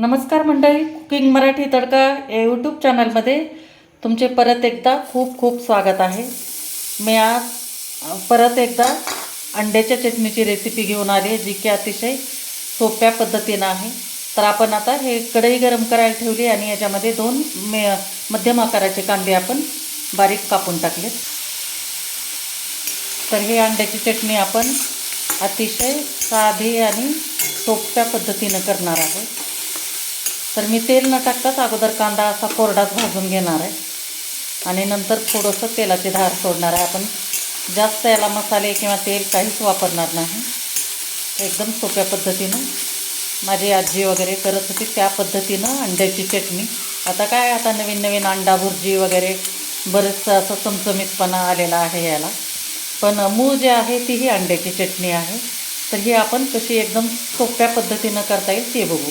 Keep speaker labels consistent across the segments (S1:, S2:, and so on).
S1: नमस्कार मंडळी कुकिंग मराठी तडका या यूट्यूब चॅनलमध्ये तुमचे परत एकदा खूप खूप स्वागत आहे. मी आज परत एकदा अंड्याच्या चटणीची रेसिपी घेऊन आली आहे जी की अतिशय सोप्या पद्धतीनं आहे. तर आपण आता हे कढई गरम करायला ठेवली आणि याच्यामध्ये दोन मे मध्यम आकाराचे कांदे आपण बारीक कापून टाकलेत. तर हे अंड्याची चटणी आपण अतिशय साधी आणि सोप्या पद्धतीनं करणार आहोत. तर मी तेल न टाकताच अगोदर कांदा असा कोरडाच भाजून घेणार आहे. आणि नंतर थोडंसं तेलाची धार सोडणार आहे. आपण जास्त याला मसाले किंवा तेल काहीच वापरणार नाही. एकदम सोप्या पद्धतीनं माझी आजी वगैरे करत होती त्या पद्धतीनं अंड्याची चटणी. आता काय आता नवीन नवीन अंडा भुर्जी वगैरे बरंचसं असं चमचमीतपणा आलेला आहे याला. पण मूळ जे आहे ती ही अंड्याची चटणी आहे. तर ही आपण कशी एकदम सोप्या पद्धतीनं करता येईल ते बघू.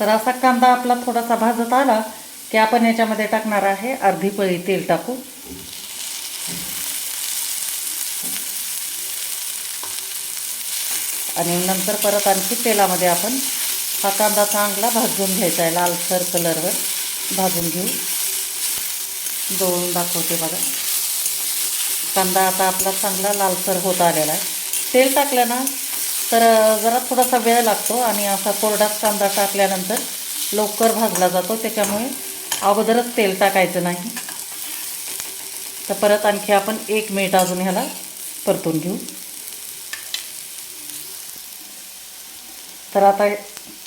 S1: तर असा कांदा आपला थोडासा भाजत आला की आपण याच्यामध्ये टाकणार आहे अर्धी पळी तेल टाकू. आणि नंतर परत आणखी तेलामध्ये आपण हा कांदा चांगला भाजून घ्यायचा आहे लालसर कलरवर भाजून घेऊ. दोन दाखवते बघा. कांदा आता आपला चांगला लालसर होत आलेला आहे. तेल टाकलं ना तर जरा थोडासा वेळ लागतो आणि असा कोरडाच कांदा टाकल्यानंतर लवकर भाजला जातो. त्याच्यामुळे अगोदरच तेल टाकायचं नाही. तर परत आणखी आपण एक मिनिट अजून ह्याला परतून घेऊ. तर आता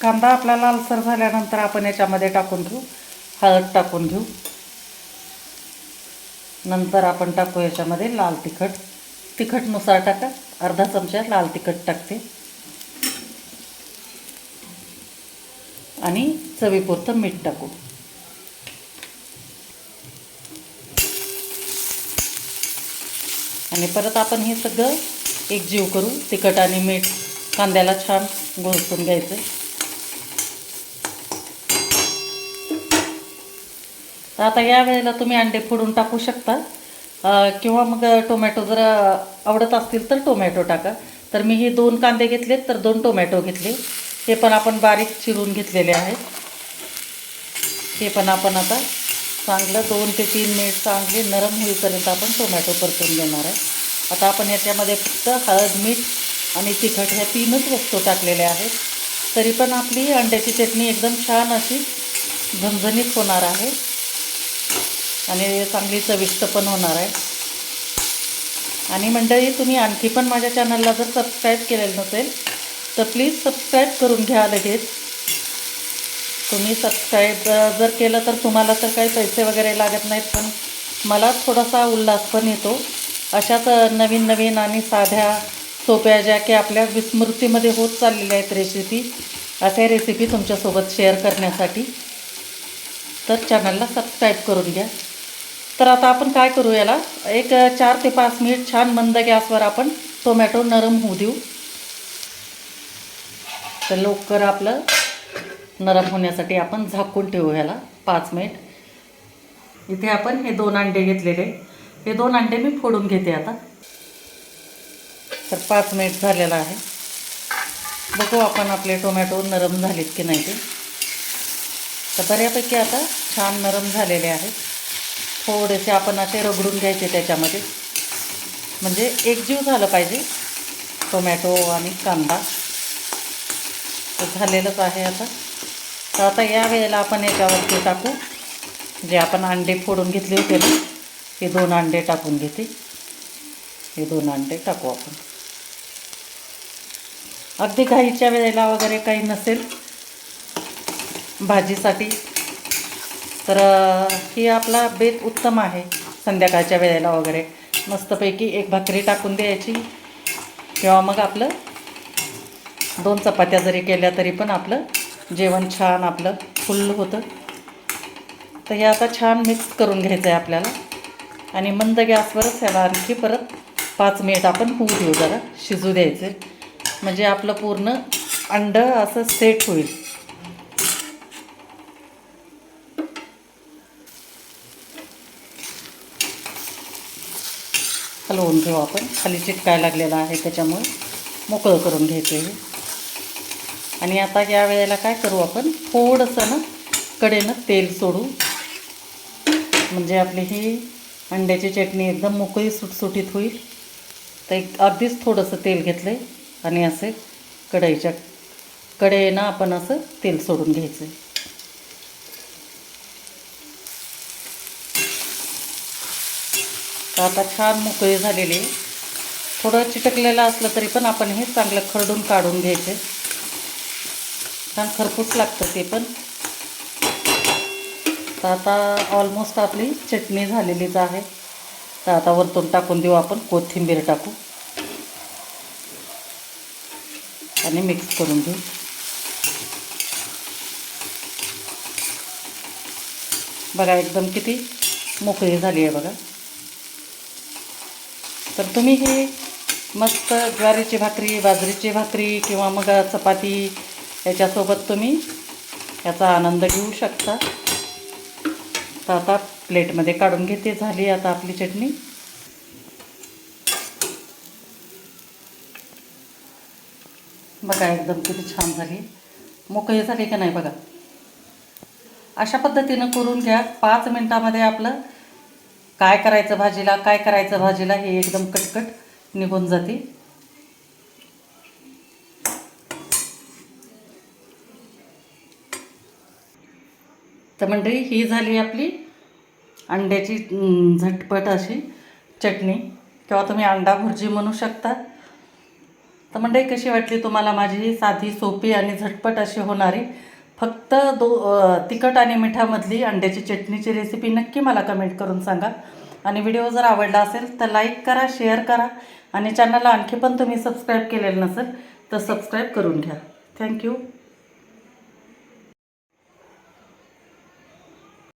S1: कांदा आपला लालसर झाल्यानंतर आपण याच्यामध्ये टाकून घेऊ. हळद टाकून घेऊ. नंतर आपण टाकू याच्यामध्ये लाल तिखट. तिखटनुसार टाका. अर्धा चमचा लाल तिखट टाकते. आणि चवीपुरतं मीठ टाकू. आणि परत आपण हे सगळं एकजीव करू तिखट आणि मीठ कांद्याला छान घोळसून घ्यायचं. तर आता या वेळेला तुम्ही अंडे फोडून टाकू शकता. किंवा मग टोमॅटो जर आवडत असतील तर टोमॅटो टाका. तर मी हे दोन कांदे घेतलेत तर दोन टोमॅटो घेतले. हे पण आपण बारीक चिरून घेतलेले आहेत. हे पण आपण आता चांगलं दोन ते तीन मिनिट चांगले नरम होईपर्यंत आपण टोमॅटो परतून घेणार आहे. आता आपण याच्यामध्ये फक्त हळद मीठ आणि तिखट ह्या तीनच वस्तू टाकलेल्या आहेत. तरी पण आपली अंड्याची चटणी एकदम छान अशी झणझणीत होणार आहे. आणि चांगली चविष्ट पण होणार आहे. आणि मंडळी तुम्ही आणखी पण माझ्या चॅनलला जर सबस्क्राईब केलेलं नसेल तर प्लीज सबस्क्राईब करून घ्या लगेच. तुम्ही सबस्क्राईब जर केलं तर तुम्हाला तर काही पैसे वगैरे लागत नाहीत पण मला थोडासा उल्हास पण येतो. अशाच नवीन नवीन आणि साध्या सोप्या ज्या की आपल्या विस्मृतीमध्ये होत चाललेल्या आहेत रेसिपी अशा रेसिपी तुमच्यासोबत शेअर करण्यासाठी तर चॅनलला सबस्क्राईब करून घ्या. तर आता आपण काय करू याला? एक चार ते पाच मिनिट छान मंद गॅसवर आपण टोमॅटो नरम होऊ देऊ. तर लवकर आपलं नरम होण्यासाठी आपण झाकून ठेवू ह्याला पाच मिनिट. इथे आपण हे दोन अंडे घेतलेले. हे दोन अंडे मी फोडून घेते आता. तर पाच मिनिट झालेला आहे. बघू आपण आपले टोमॅटो नरम झालेत की नाही ते. तर बऱ्यापैकी आता छान नरम झालेले आहेत. थोडेसे आपण असे रगडून घ्यायचे त्याच्यामध्ये. म्हणजे एकजीव झालं पाहिजे. टोमॅटो आणि कांदा. तर झालेलंच आहे आता. तर आता या वेळेला आपण याच्यावरती टाकू. जे आपण अंडे फोडून घेतले होते ना हे दोन अंडे टाकून घेते. हे दोन अंडे टाकू आपण. अगदी घाईच्या वेळेला वगैरे काही नसेल. भाजीसाठी तर ही आपला बेत उत्तम आहे संध्याकाळच्या वेळेला वगैरे. मस्तपैकी एक भाकरी टाकून द्यायची. किंवा मग आपलं दोन चपात्या जरी केल्या तरी पण आपलं जेवण छान आपलं फुल होतं. तर हे आता छान मिक्स करून घ्यायचं आहे आपल्याला. आणि मंद गॅसवरच ह्याला आणखी परत पाच मिनिट आपण होऊ देऊ जरा शिजू द्यायचे. म्हणजे आपलं पूर्ण अंडं असं सेट होईल. हलवून घेऊ आपण. खाली चिटकाय लागलेला आहे त्याच्यामुळे मोकळं करून घ्यायचं हे. आणि आता या वेळेला काय करू आपण? थोडंसं ना कडेनं तेल सोडू. म्हणजे आपली ही अंड्याची चटणी एकदम मोकळी सुटसुटीत होईल. तर एक अगदीच थोडंसं तेल घेतलं आहे आणि असे कढईच्या कडेनं आपण असं तेल सोडून घ्यायचं आहे तर आता छान मोकळी झालेली थोडं चिटकलेलं असलं तरी पण आपण हे चांगलं खरडून काढून घ्यायचे. छान खरपूस लागतं ते पण. तर आता ऑलमोस्ट आपली चटणी झालेलीच आहे तर आता वरतून टाकून देऊ आपण कोथिंबीर टाकू. आणि मिक्स करून घेऊ. बघा एकदम किती मोकळी झाली आहे बघा. तर तुम्ही हे मस्त ज्वारीची भाकरी बाजरीची भाकरी किंवा मग चपाती याच्यासोबत तुम्ही याचा आनंद घेऊ शकता. तर आता प्लेटमध्ये काढून घेते झाली आता आपली चटणी. बघा एकदम किती छान झाली. मोकळी झाली का नाही बघा? अशा पद्धतीनं करून घ्या. पाच मिनटामध्ये आपलं काय करायचं भाजीला काय करायचं भाजीला हे एकदम कटकट निघून जाते. तर मंडळी ही झाली आपली अंड्याची झटपट अशी चटणी. किंवा तुम्ही अंडा भुर्जी म्हणू शकता. तर मंडळी कशी वाटली तुम्हाला माझी साधी सोपी आणि झटपट अशी होणारी फक्त दो तिखट आणि मिठामधली अंड्याची चटणीची रेसिपी नक्की मला कमेंट करून सांगा. आणि व्हिडिओ जर आवडला असेल तर लाईक करा शेअर करा. आणि चॅनलला आणखी पण तुम्ही सबस्क्राईब केलेलं नसेल तर सबस्क्राईब करून घ्या. थँक्यू